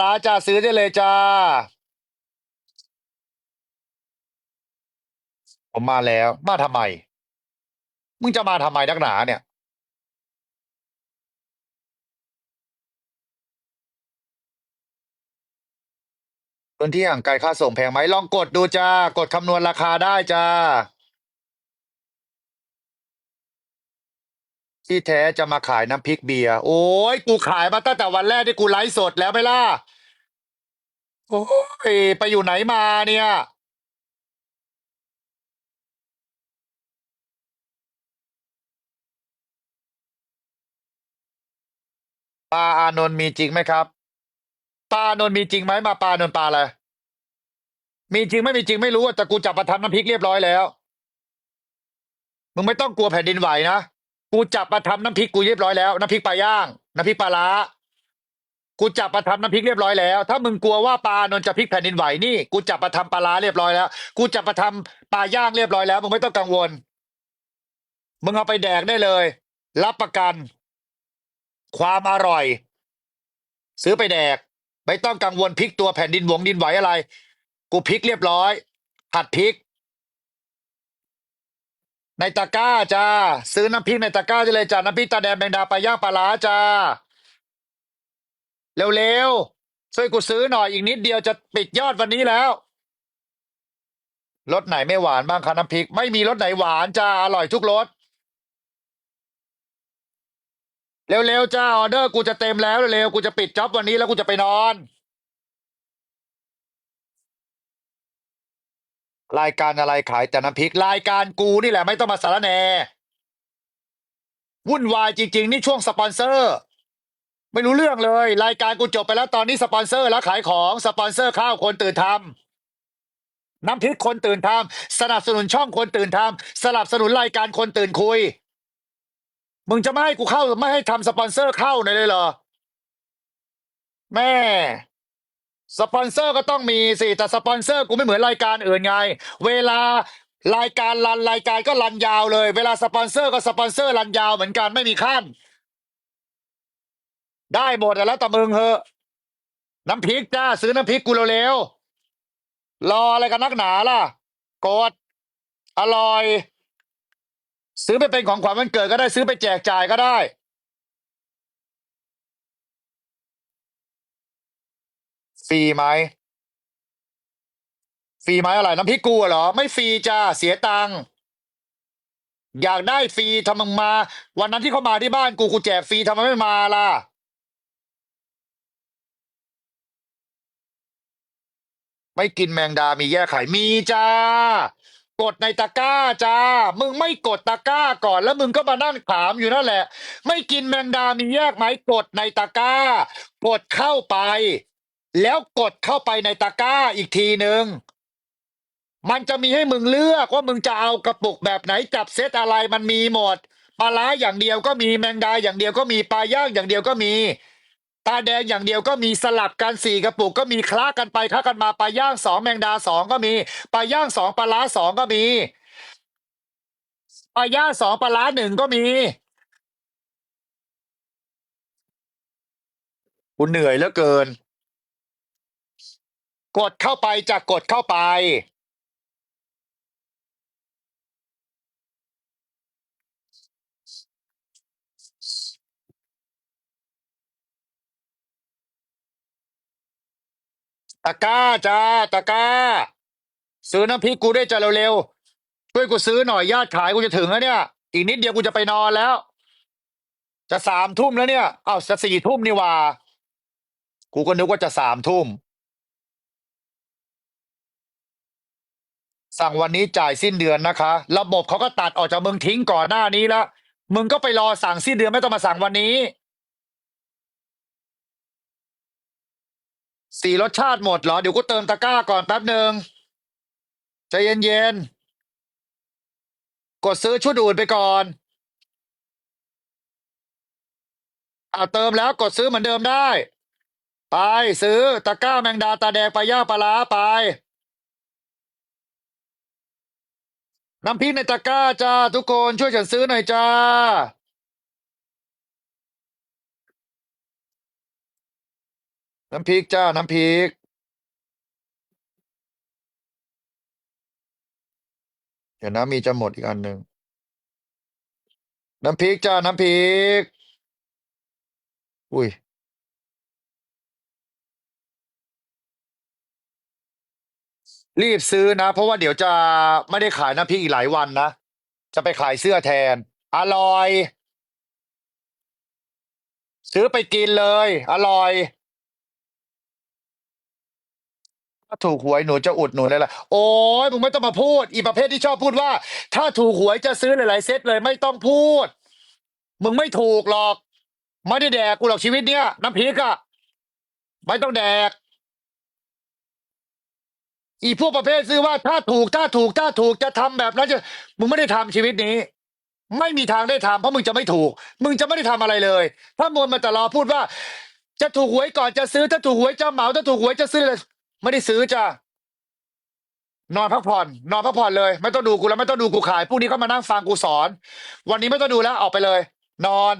ร้าจ้าซื้อได้เลยจ้า ผมมาแล้ว มาทำไม มึงจะมาทำไมนักหนาเนี่ย พื้นที่ห่างไกลค่าส่งแพงไหมลองกดดูจ้า กดคำนวณราคาได้จ้า ที่แท้จะมาขายน้ำพริกเบียร์โอ้ยกูขายมาตั้งแต่วันแรกที่กูไลฟ์สดแล้วไหมล่ะโอ้ยไปอยู่ไหนมาเนี่ย ปลาอานนท์มีจริงไหมครับ ปลาอานนท์มีจริงไหมมาปลาอานนท์ปลาอะไรมีจริงไม่มีจริงไม่รู้แต่กูจับมาทำน้ำพริกเรียบร้อยแล้ว มึงไม่ต้องกลัวแผ่นดินไหวนะ กูจับมาทำน้ำพริกกูเรียบร้อยแล้วน้ำพริกปลาย่างน้ำพริกปลาล้ากูจับมาทำน้ำพริกเรียบร้อยแล้ว ถ้ามึงกลัวว่าปลาอานนจะพริกแผ่นดินไหวนี่กูจับมาทำปลาล้าเรียบร้อยแล้ว กูจับมาทำปลาย่างเรียบร้อยแล้วมึงไม่ต้องกังวล มึงเอาไปแดกได้เลย รับประกัน ความอร่อย ซื้อไปแดก ไม่ต้องกังวลพริกตัวแผ่นดินหวงดินไหวอะไร กูพริกเรียบร้อยผัดพริก ในตะกร้าจ้าซื้อน้ำพริกในตะกร้าได้เลยจ้าน้ำพริกตาแดงแมงดาปลาย่างปลาล้าจ้าเร็วๆช่วยกูซื้อหน่อยอีกนิดเดียวจะปิดยอดวันนี้แล้วรสไหนไม่หวานบ้างคะน้ำพริก ไม่มีรสไหนหวานจ้าอร่อยทุกรสเร็วๆจ้าออเดอร์กูจะเต็มแล้วเร็วๆกูจะปิดจ็อบวันนี้แล้วกูจะไปนอน รายการอะไรขายแต่น้ำพริก รายการกูนี่แหละไม่ต้องมาสารแหนวุ่นวายจริง ๆ นี่ช่วงสปอนเซอร์ ไม่รู้เรื่องเลย รายการกูจบไปแล้วตอนนี้สปอนเซอร์แล้วขายของสปอนเซอร์ข้าวคนตื่นทำน้ำพริกคนตื่นทำสนับสนุนช่องคนตื่นทำสนับสนุนรายการคนตื่นคุย มึงจะไม่ให้กูเข้าไม่ให้ทำสปอนเซอร์เข้าหน่อยเลยเหรอ แม่ สปอนเซอร์ก็ต้องมีสิแต่สปอนเซอร์กูไม่เหมือนรายการอื่นไง เวลารายการรันรายการก็รันยาวเลย เวลาสปอนเซอร์ก็สปอนเซอร์รันยาวเหมือนกันไม่มีขั้น ได้หมดแล้วแต่มึงเหอะ น้ำพริกจ้าซื้อน้ำพริกกูเร็วๆรออะไรกันนักหนาล่ะกดอร่อย ซื้อไปเป็นของขวัญวันเกิดก็ได้ซื้อไปแจกจ่ายก็ได้ ฟรีไหมฟรีไหมอะไรน้ำพริกกูเหรอ ไม่ฟรีจ้าเสียตังค์อยากได้ฟรีทำไมมึงมา วันนั้นที่เขามาที่บ้านกูกูแจกฟรีทำไมไม่มาล่ะไม่กินแมงดามีแยกไข่มีจ้า กดในตะกร้าจ้า มึงไม่กดตะกร้าก่อนแล้วมึงก็มานั่งถามอยู่นั่นแหละ ไม่กินแมงดามีแยกไหมกดในตะกร้า กดเข้าไป แล้วกดเข้าไปในตะกร้าอีกทีหนึ่งมันจะมีให้มึงเลือกว่ามึงจะเอากระปุกแบบไหนจับเซตอะไรมันมีหมดปลาร้าอย่างเดียวก็มีแมงดาอย่างเดียวก็มีปลาย่างอย่างเดียวก็มี ตาแดงอย่างเดียวก็มีสลับกันสี่กระปุกก็มีคล้ากันไปคล้ากันมาปลาย่างสองแมงดาสองก็มีปลาย่างสองปลาร้าสองก็มีปลาย่างสองปลาร้าหนึ่งก็มีกูเหนื่อยเหลือเกิน กดเข้าไปจะกดเข้าไปตะกร้าจ้าตะกร้า ซื้อน้ำพริกกูได้จ้าเร็วๆช่วยกูซื้อหน่อยยอดขายกูจะถึงแล้วเนี่ย อีกนิดเดียวกูจะไปนอนแล้ว จะสามทุ่มแล้วเนี่ยอ้าวจะสี่ทุ่มนี่ว่า กูก็นึกว่าจะสามทุ่ม สั่งวันนี้จ่ายสิ้นเดือนนะคะ ระบบเขาก็ตัดออกจากมึงทิ้งก่อนหน้านี้แล้วมึงก็ไปรอสั่งสิ้นเดือนไม่ต้องมาสั่งวันนี้ สี่รสชาติหมดเหรอ เดี๋ยวกูเติมตะกร้าก่อนแป๊บหนึ่งใจเย็นๆ กดซื้อชุดอื่นไปก่อนอ่าเติมแล้วกดซื้อเหมือนเดิมได้ ไปซื้อตะกร้าแมงดาตาแดงปลาย่างปลาล้าไป น้ำพริกในตะกร้าจ้าทุกคนช่วยฉันซื้อหน่อยจ้า น้ำพริกจ้า น้ำพริก เดี๋ยวนะมีจะหมดอีกอันหนึ่งน้ำพริกจ้า น้ำพริก อุ้ย รีบซื้อนะ เพราะว่าเดี๋ยวจะไม่ได้ขายน้ำพริกอีกหลายวันนะ จะไปขายเสื้อแทน อร่อย ซื้อไปกินเลย อร่อย ถ้าถูกหวยหนูจะอุดหนุนเลยล่ะโอ้ยมึงไม่ต้องมาพูด อีประเภทที่ชอบพูดว่า ถ้าถูกหวยจะซื้อหลายๆเซตเลยไม่ต้องพูด มึงไม่ถูกหรอก ไม่ได้แดกกูหรอกชีวิตเนี้ยน้ำพริกอะไม่ต้องแดก อีพวกประเภทซื้อว่าถ้าถูกถ้าถูกถ้าถูกจะทำแบบนั้นจะมึงไม่ได้ทำชีวิตนี้ ไม่มีทางได้ทำเพราะมึงจะไม่ถูก มึงจะไม่ได้ทำอะไรเลย ถ้ามวลมาแต่รอพูดว่า จะถูกหวยก่อนจะซื้อถ้าถูกหวยจะเหมาถ้าถูกหวยจะซื้อเลยไม่ได้ซื้อจ้ะนอนพักผ่อน นอนพักผ่อนเลย ไม่ต้องดูกูแล้วไม่ต้องดูกูขายพรุ่งนี้ก็มานั่งฟังกูสอน วันนี้ไม่ต้องดูแล้วออกไปเลย นอน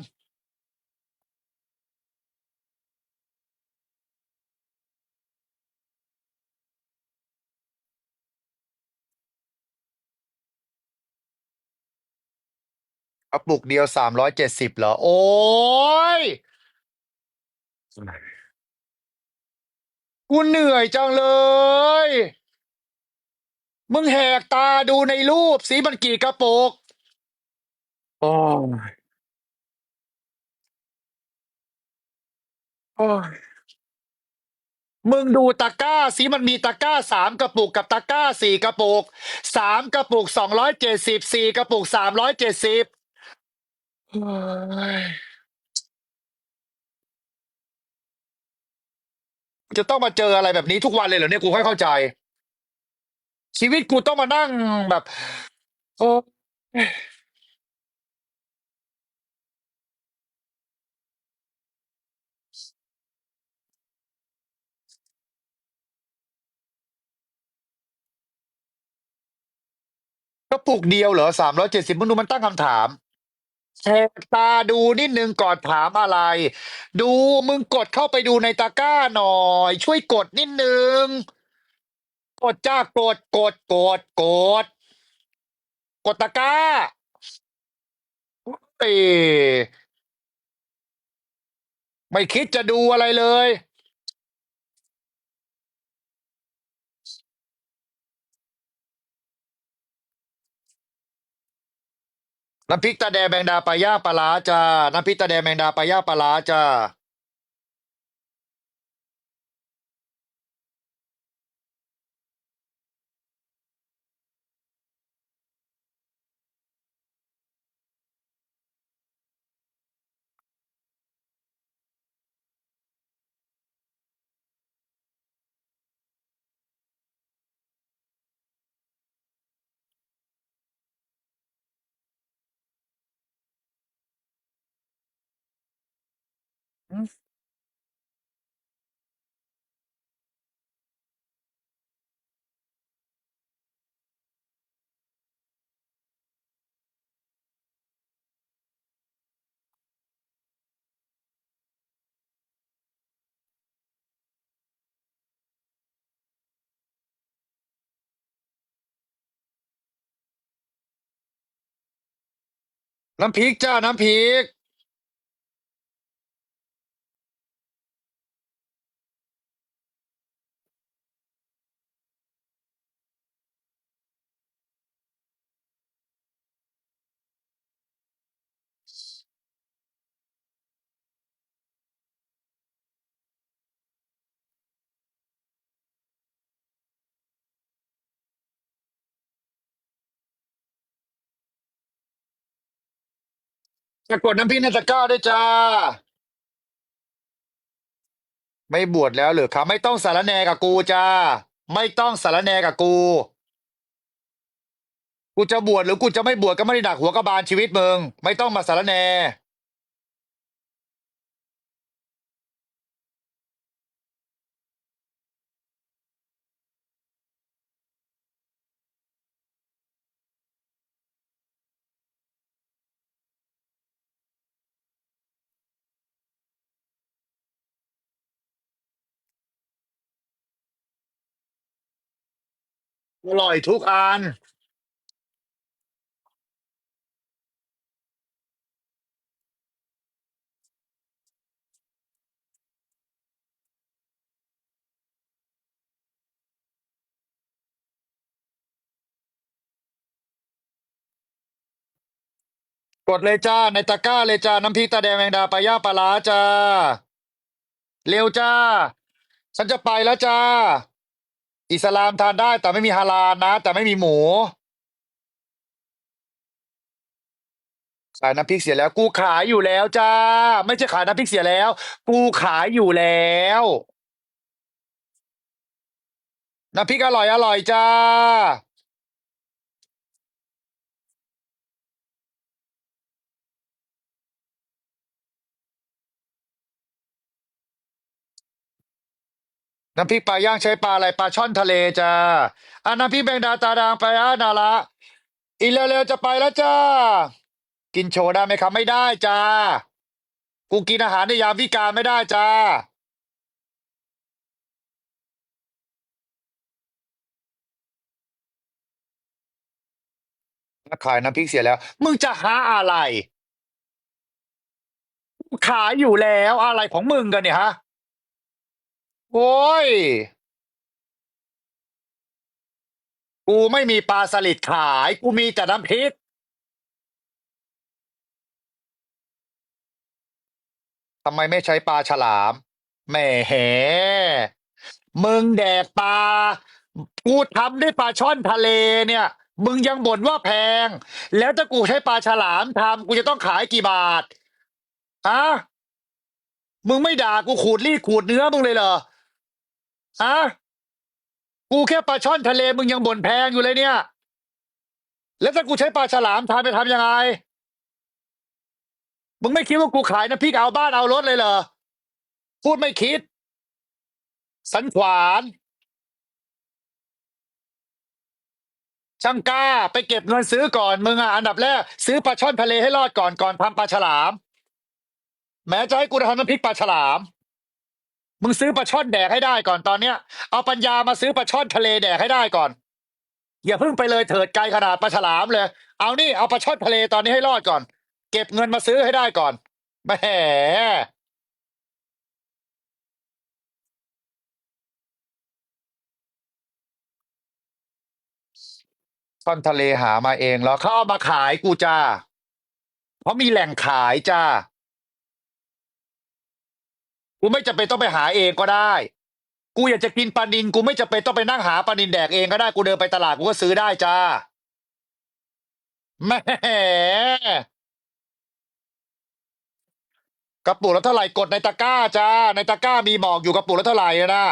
กระปุกเดียวสามร้อยเจ็ดสิบเหรอ โอ้ยกูเหนื่อยจังเลย มึงแหกตาดูในรูปสีมันกี่กระปุกโอ้ยโอ้ยมึงดูตะกร้าสีมันมีตะกร้าสามกระปุกกับตะกร้าสี่กระปุกสามกระปุกสองร้อยเจ็ดสิบสี่กระปุกสามร้อยเจ็ดสิบ จะต้องมาเจออะไรแบบนี้ทุกวันเลยเหรอเนี่ย กูค่อยเข้าใจ ชีวิตกูต้องมานั่งแบบ โอ้ยกระปุกเดียวเหรอสามร้อยเจ็ดสิบมึงดูมันตั้งคำถาม แหกตาดูนิดนึงก่อนถามอะไร ดูมึงกดเข้าไปดูในตะกร้าหน่อย ช่วยกดนิดนึง กดจ้ากดกดกดกด กดตะกร้าเอยไม่คิดจะดูอะไรเลย น้ำพริกตาแดงแมงดาปลาย่างปลาร้าจ้า น้ำพริกตาแดงแมงดาปลาย่างปลาร้าจ้า น้ำพริกจ้า น้ำพริก จะกดน้ำพริกในตะกร้าด้วยจ้า ไม่บวชแล้วเหรือครับไม่ต้องสารแหนกับกูจ้า ไม่ต้องสารแหนกับกู กูจะบวชหรือกูจะไม่บวชก็ไม่ได้หนักหัวกระบาลชีวิตมึง ไม่ต้องมาสารแหน อร่อยทุกอัน กดเลยจ้า ในตะกร้าเลยจ้า น้ำพริกตาแดงแมงดาปลาย่าปลาร้าจ้า เร็วจ้า ฉันจะไปแล้วจ้า อิสลามทานได้แต่ไม่มีฮาลาลนะ แต่ไม่มีหมูขายน้ำพริกเสียแล้ว กูขายอยู่แล้วจ้า ไม่ใช่ขายน้ำพริกเสียแล้ว กูขายอยู่แล้วน้ำพริกอร่อยอร่อยจ้า น้ำพริกปลาย่างใช้ปลาอะไรปลาช่อนทะเลจ้าอะน้ำพริกแมงดาตาดางปลาย่านาละอีกเร็วๆจะไปแล้วจ้า กินโชว์ได้ไหมครับไม่ได้จ้า กูกินอาหารในยามวิกาลไม่ได้จ้าขายน้ำพริกเสียแล้ว มึงจะหาอะไร ขายอยู่แล้วอะไรของมึงกันเนี่ยฮะ โอ้ย กูไม่มีปลาสลิดขาย กูมีแต่น้ำพริกทำไมไม่ใช้ปลาฉลามแหมมึงแดกปลา กูทำด้วยปลาช่อนทะเลเนี่ย มึงยังบ่นว่าแพง แล้วถ้ากูใช้ปลาฉลามทำกูจะต้องขายกี่บาทฮะมึงไม่ด่ากูขูดรีดขูดเนื้อมึงเลยเหรอ ฮะกูแค่ปลาช่อนทะเลมึงยังบ่นแพงอยู่เลยเนี่ย แล้วถ้ากูใช้ปลาฉลามทำไปทำยังไง มึงไม่คิดว่ากูขายน้ำพริกเอาบ้านเอารถเลยเหรอ พูดไม่คิด สันขวาน ช่างกล้าไปเก็บเงินซื้อก่อนมึงอะอันดับแรกซื้อปลาช่อนทะเลให้รอดก่อนก่อนทำปลาฉลาม แม้จะให้กูทำน้ำพริกปลาฉลาม มึงซื้อปลาช่อนแดกให้ได้ก่อนตอนเนี้ย เอาปัญญามาซื้อปลาช่อนทะเลแดกให้ได้ก่อน อย่าเพิ่งไปเลยเถิดไกลขนาดปลาฉลามเลย เอานี่เอาปลาช่อนทะเลตอนนี้ให้รอดก่อน เก็บเงินมาซื้อให้ได้ก่อนแหมช่อนทะเลหามาเองแล้วเขาเอามาขายกูจ้า เพราะมีแหล่งขายจ้า กูไม่จำเป็นต้องไปหาเองก็ได้ กูอยากจะกินปลานินกูไม่จำเป็นต้องไปนั่งหาปลานินแดกเองก็ได้กูเดินไปตลาดกูก็ซื้อได้จ้าแหมกระปุกละเท่าไหร่กดในตะกร้าจ้า ในตะกร้ามีบอกอยู่กระปุกละเท่าไหร่นะ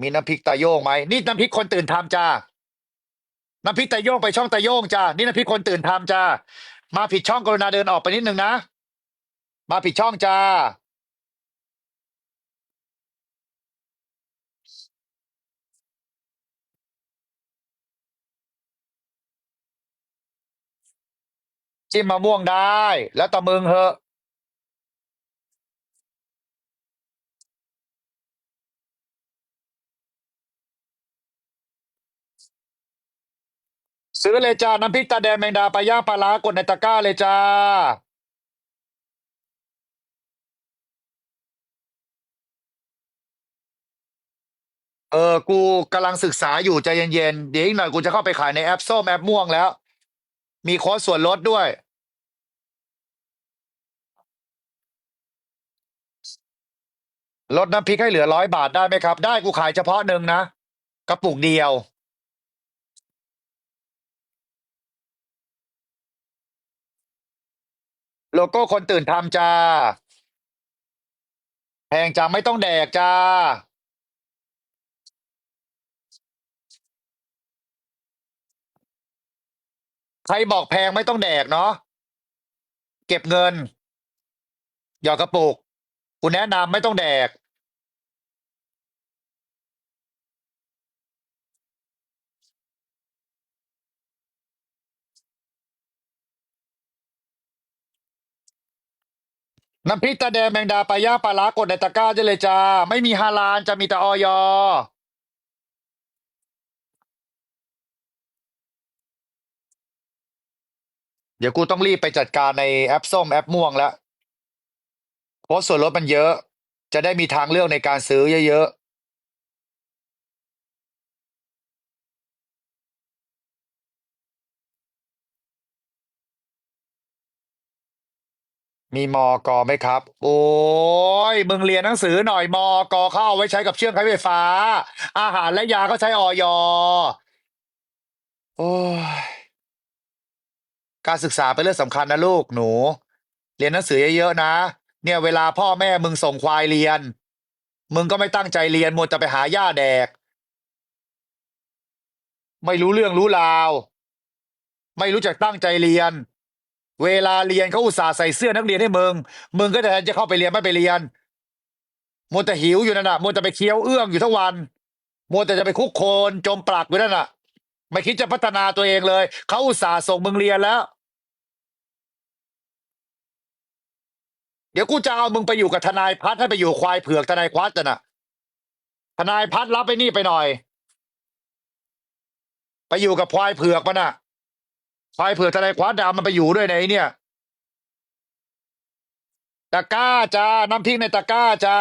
มีน้ำพริกตาโยงไหมนี่น้ำพริกคนตื่นทำจ้าน้ำพริกตาโยงไปช่องตาโยงจ้านี่น้ำพริกคนตื่นทำจ้ามาผิดช่องกรุณาเดินออกไปนิดนึงนะ มาผิดช่องจ้า จิ้มมะม่วงได้ แล้วต่มึงเหอะ ซื้อเลยจ้า น้ำพริกตาแดงแมงดาปลาย่างปลาล้ากดในตะกร้าเลยจ้า เออ กูกำลังศึกษาอยู่ใจเย็นๆ เดี๋ยวอีกหน่อยกูจะเข้าไปขายในแอปส้มแอปม่วงแล้ว มีโค้ดส่วนลดด้วย ลดน้ำพริกให้เหลือร้อยบาทได้ไหมครับ ได้กูขายเฉพาะหนึ่งนะ กระปุกเดียว โลโก้คนตื่นทำจ้า แพงจังไม่ต้องแดกจ้า ใครบอกแพงไม่ต้องแดกเนาะเก็บเงิน หยอดกระปุกกูแนะนำไม่ต้องแดก น้ำพริกตาแดงแมงดาปลาย่างปลาล้ากดในตะกร้าได้เลยจ้า ไม่มีฮาลาลจะมีแต่ออย เดี๋ยวกูต้องรีบไปจัดการในแอปส้มแอปม่วงแล้วเพราะส่วนลดมันเยอะ จะได้มีทางเลือกในการซื้อเยอะๆ มีมอกอไหมครับ โอ้ยมึงเรียนหนังสือหน่อยมอกอเข้าเอาไว้ใช้กับเชื่อมไฟฟ้า อาหารและยาก็ใช้ออยโอ้ย การศึกษาเป็นเรื่องสำคัญนะลูกหนู เรียนหนังสือเยอะๆนะ เนี่ยเวลาพ่อแม่มึงส่งควายเรียน มึงก็ไม่ตั้งใจเรียนมัวแต่ไปหาหญ้าแดก ไม่รู้เรื่องรู้ราว ไม่รู้จักตั้งใจเรียน เวลาเรียนเขาอุตส่าห์ใส่เสื้อนักเรียนให้มึง มึงก็แทนจะเข้าไปเรียนไม่ไปเรียนมัวแต่หิวอยู่นั่นน่ะมัวแต่ไปเคี้ยวเอื้องอยู่ทั้งวันมัวแต่จะไปคุกโคลนจมปลักอยู่นั่นน่ะ ไม่คิดจะพัฒนาตัวเองเลย เขาอุตส่าห์ส่งมึงเรียนแล้ว เดี๋ยวกูจะเอามึงไปอยู่กับทนายพัฒน์ให้ไปอยู่ควายเผือกทนายควัดน์น่ะทนายพัฒน์รับไปนี่ไปหน่อย ไปอยู่กับควายเผือกมันน่ะควายเผือกทนายพัฒน์น่ะเอามันไปอยู่ด้วยในไหนเนี่ยตะก้าจ้าน้ำพริกในตะก้าจ้า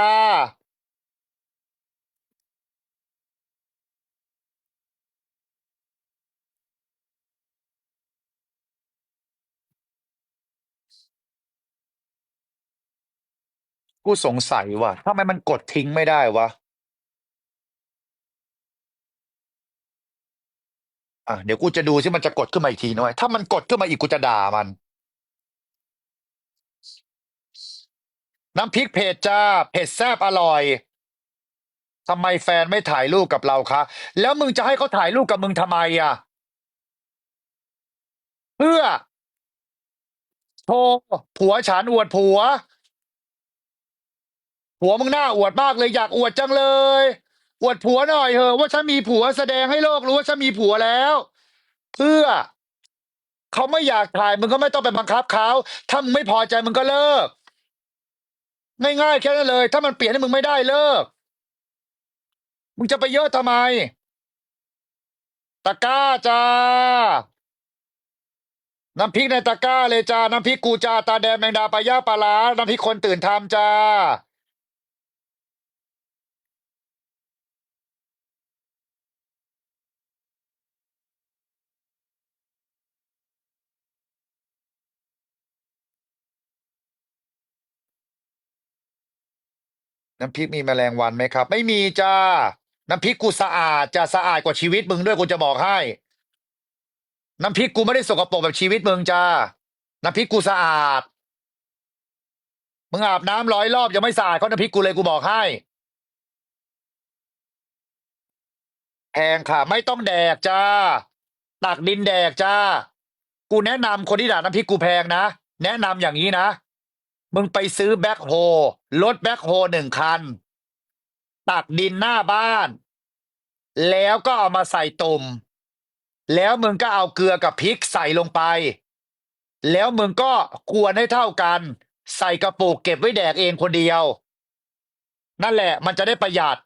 กูสงสัยว่ะทำไมมันกดทิ้งไม่ได้วะ อะ เดี๋ยวกูจะดูซิมันจะกดขึ้นมาอีกทีหน่อย ถ้ามันกดขึ้นมาอีกกูจะด่ามัน น้ำพริกเผ็ดจ้า เผ็ดแซ่บอร่อยทำไมแฟนไม่ถ่ายรูปกับเราคะ แล้วมึงจะให้เขาถ่ายรูปกับมึงทำไมอะ เพื่อโชว์ผัวฉันอวดผัว ผัวมึงหน้าอวดมากเลยอยากอวดจังเลย อวดผัวหน่อยเถอะว่าฉันมีผัวแสดงให้โลกรู้ว่าฉันมีผัวแล้ว เพื่อเขาไม่อยากถ่ายมึงก็ไม่ต้องไปบังคับเขาถ้ามึงไม่พอใจมึงก็เลิก ง่ายๆแค่นั้นเลย ถ้ามันเปลี่ยนให้มึงไม่ได้เลิก มึงจะไปเยอะทำไม ตะกร้าจ้า น้ำพริกในตะกร้าเลยจ้า น้ำพริกกูจ้า ตาแดงแมงดาปลาย่าปลาล้าน้ำพริกคนตื่นทำจ้า น้ำพริกมีแมลงวันไหมครับ ไม่มีจ้า น้ำพริกกูสะอาดจะสะอาดกว่าชีวิตมึงด้วยกูจะบอกให้ น้ำพริกกูไม่ได้สกปรกแบบชีวิตมึงจ้า น้ำพริกกูสะอาด มึงอาบน้ำร้อยรอบยังไม่สะอาดเขาน้ำพริกกูเลยกูบอกให้แพงค่ะ ไม่ต้องแดกจ้าตักดินแดกจ้า กูแนะนำคนที่ด่าน้ำพริกกูแพงนะ แนะนำอย่างนี้นะ มึงไปซื้อแบ็คโฮรถแบ็คโฮหนึ่งคัน ตักดินหน้าบ้าน แล้วก็เอามาใส่ตุ่ม แล้วมึงก็เอาเกลือกับพริกใส่ลงไป แล้วมึงก็กวนให้เท่ากัน ใส่กระปุกเก็บไว้แดกเองคนเดียว นั่นแหละมันจะได้ประหยัด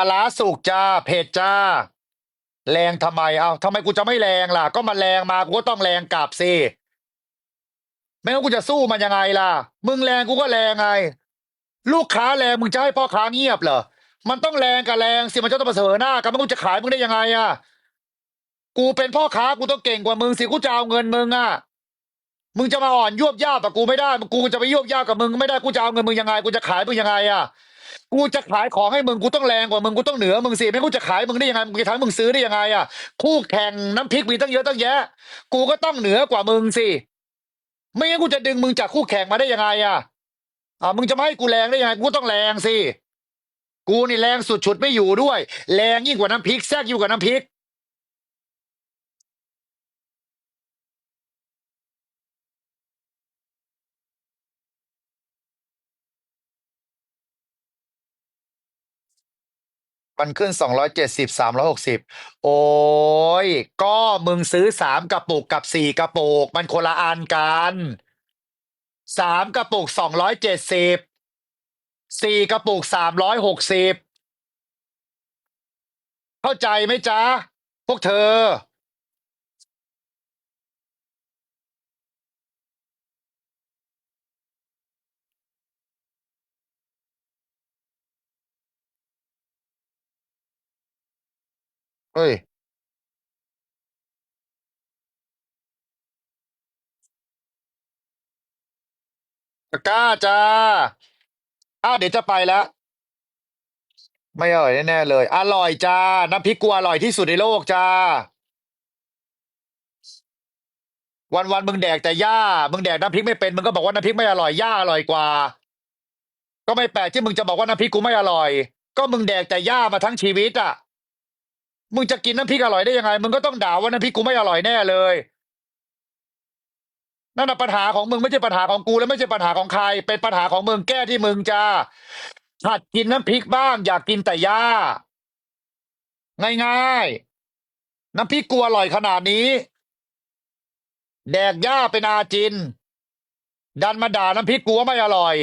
ปลาสุกจ้าเผ็ดจ้า แรงทำไมเอาทำไมกูจะไม่แรงล่ะ ก็มันแรงมากูก็ต้องแรงกลับสิไม่งั้นกูจะสู้มันยังไงล่ะ มึงแรงกูก็แรงไง ลูกค้าแรงมึงจะให้พ่อค้าเงียบเหรอมันต้องแรงกับแรงสิมันจะต้องมาเสมอหน้ากันมันกูจะขายมึงได้ยังไงอะกูเป็นพ่อค้ากูต้องเก่งกว่ามึงสิกูจะเอาเงินมึงอะมึงจะมาอ่อนยวบย่าบกับกูไม่ได้กูจะไปยวบย่ากับมึงไม่ได้กูจะเอาเงินมึงยังไงกูจะขายมึงยังไงอะ กูจะขายของให้มึงกูต้องแรงกว่ามึงกูต้องเหนือมึงสิไม่กูจะขายมึงได้ยังไงมึงจะทำมึงซื้อได้ยังไงอะคู่แข่งน้ำพริกมีตั้งเยอะตั้งแยะ กูก็ต้องเหนือกว่ามึงสิไม่งั้นกูจะดึงมึงจากคู่แข่งมาได้ยังไงอะอ่ามึงจะไม่ให้กูแรงได้ยังไงกูต้องแรงสิกูนี่แรงสุดฉุดไม่อยู่ด้วย แรงยิ่งกว่าน้ำพริกแทรกยิ่งกว่าน้ำพริก มันขึ้นสองร้อยเจ็ดสิบสามร้อยหกสิบโอ้ย ก็มึงซื้อสามกระปุกกับสี่กระปุก มันคนละอันกันสามกระปุกสองร้อยเจ็ดสิบสี่กระปุกสามร้อยหกสิบเข้าใจไหมจ๊ะ พวกเธอ เฮ้ย ตะกร้าจ้า อ้าวเดี๋ยวจะไปแล้ว ไม่อร่อยแน่ๆเลย อร่อยจ้า น้ำพริกกูอร่อยที่สุดในโลกจ้า วันวันๆมึงแดกแต่หญ้า มึงแดกน้ำพริกไม่เป็น มึงก็บอกว่าน้ำพริกไม่อร่อยหญ้าอร่อยกว่า ก็ไม่แปลกที่มึงจะบอกว่าน้ำพริกกูไม่อร่อย ก็มึงแดกแต่หญ้ามาทั้งชีวิตอะ มึงจะกินน้ำพริกอร่อยได้ยังไง มึงก็ต้องด่าว่าน้ำพริกกูไม่อร่อยแน่เลย นั่นนะปัญหาของมึงไม่ใช่ปัญหาของกูและไม่ใช่ปัญหาของใคร เป็นปัญหาของมึงแก้ที่มึงจ้าหัดกินน้ำพริกบ้าง อยากกินแต่หญ้าง่ายๆ น้ำพริกกูอร่อยขนาดนี้ แดกหญ้าเป็นอาจิน ดันมาด่าน้ำพริกกูว่าไม่อร่อย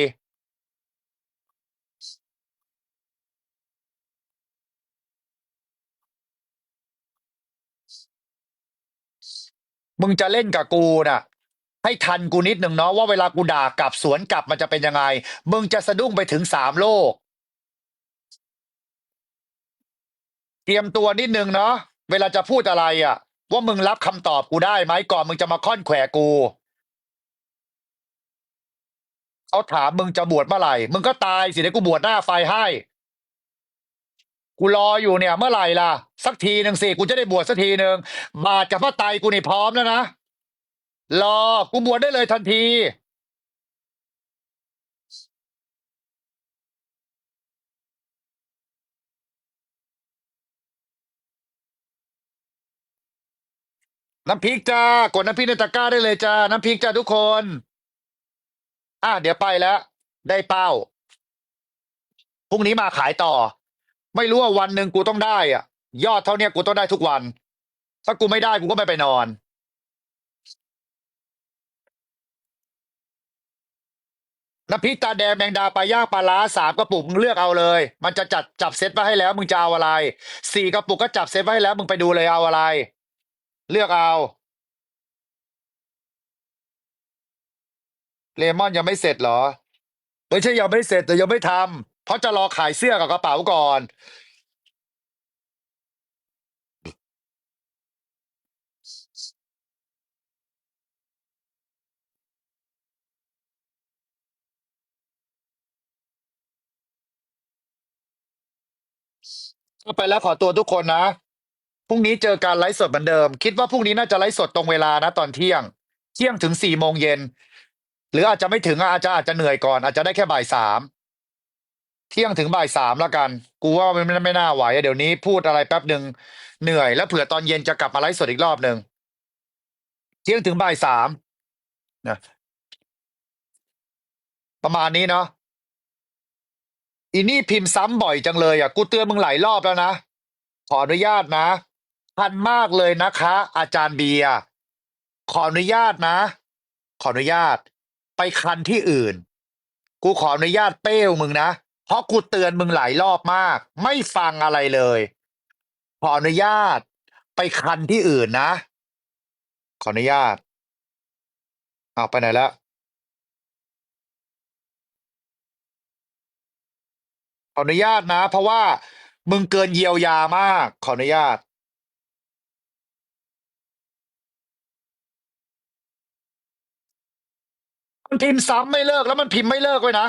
มึงจะเล่นกับกูน่ะ ให้ทันกูนิดหนึ่งเนาะว่าเวลากูด่ากลับสวนกลับมันจะเป็นยังไง มึงจะสะดุ้งไปถึงสามโลก เตรียมตัวนิดนึงเนาะเวลาจะพูดอะไรอะ่ะ ว่ามึงรับคำตอบกูได้ไหมก่อนมึงจะมาค่อนแขวกูเขาถามมึงจะบวชเมื่อไหร่ มึงก็ตายสิเดี๋ยวกูบวชหน้าไฟให้ กูรออยู่เนี่ย เมื่อไหร่ล่ะ สักทีหนึ่งสิกูจะได้บวชสักทีหนึ่งบาทกับพระไตรกูนี่พร้อมแล้วนะรอกูบวชได้เลยทันที น้ำพริกจ้ากดน้ำพริกในตะกร้าได้เลยจ้า น้ำพริกจ้าทุกคน อะเดี๋ยวไปแล้ว ได้เป้าพรุ่งนี้มาขายต่อ ไม่รู้ว่าวันหนึ่งกูต้องได้อะ ยอดเท่าเนี้ยกูต้องได้ทุกวัน ถ้ากูไม่ได้กูก็ไม่ไปนอน น้ำพริกตาแดงแมงดาปลาย่างปลาล้าสามกระปุกมึงเลือกเอาเลย มันจะจัดจับเซตไว้ให้แล้ว มึงจะเอาอะไรสี่กระปุกก็จับเซตไว้ให้แล้ว มึงไปดูเลยเอาอะไร เลือกเอาเลมอนยังไม่เสร็จเหรอไม่ใช่ยังไม่เสร็จแต่ยังไม่ทำ เพราะจะรอขายเสื้อกับกระเป๋าก่อน ก็ไปแล้วขอตัวทุกคนนะ พรุ่งนี้เจอการไลฟ์สดเหมือนเดิม คิดว่าพรุ่งนี้น่าจะไลฟ์สดตรงเวลานะตอนเที่ยง เที่ยงถึงสี่โมงเย็น หรืออาจจะไม่ถึงอะอาจจะอาจจะเหนื่อยก่อน อาจจะได้แค่บ่ายสาม เที่ยงถึงบ่ายสามแล้วกัน กูว่ามันไม่ไม่น่าไหวอะเดี๋ยวนี้พูดอะไรแป๊บหนึ่งเหนื่อย แล้วเผื่อตอนเย็นจะกลับมาไลฟ์สดอีกรอบหนึ่งเที่ยงถึงบ่ายสามนะประมาณนี้เนาะอีนี่พิมพ์ซ้ำบ่อยจังเลยอะกูเตือนมึงหลายรอบแล้วนะขออนุญาตนะทันมากเลยนะคะ อาจารย์เบียร์ขออนุญาตนะ ขออนุญาต ไปคันที่อื่น กูขออนุญาตเป้วมึงนะ เพราะกูเตือนมึงหลายรอบมาก ไม่ฟังอะไรเลย ขออนุญาตไปคันที่อื่นนะ ขออนุญาตเอาไปไหนแล้วขออนุญาตนะ เพราะว่า มึงเกินเยียวยามาก ขออนุญาต มันพิมพ์ซ้ำไม่เลิกแล้วมันพิมพ์ไม่เลิกเลยนะ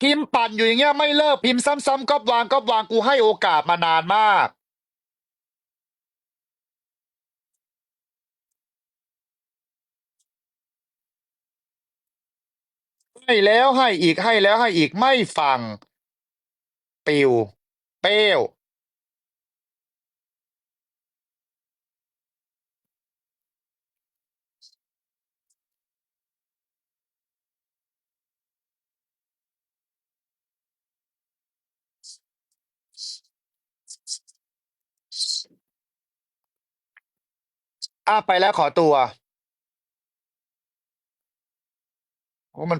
พิมพ์ปั่นอยู่อย่างเงี้ยไม่เลิกพิมพ์ซ้ำๆก็วางก็วางกูให้โอกาสมานานมาก ให้แล้วให้อีกให้แล้วให้อีกไม่ฟัง ปิว เป้ว อ้าไปแล้วขอตัวโอ้มัน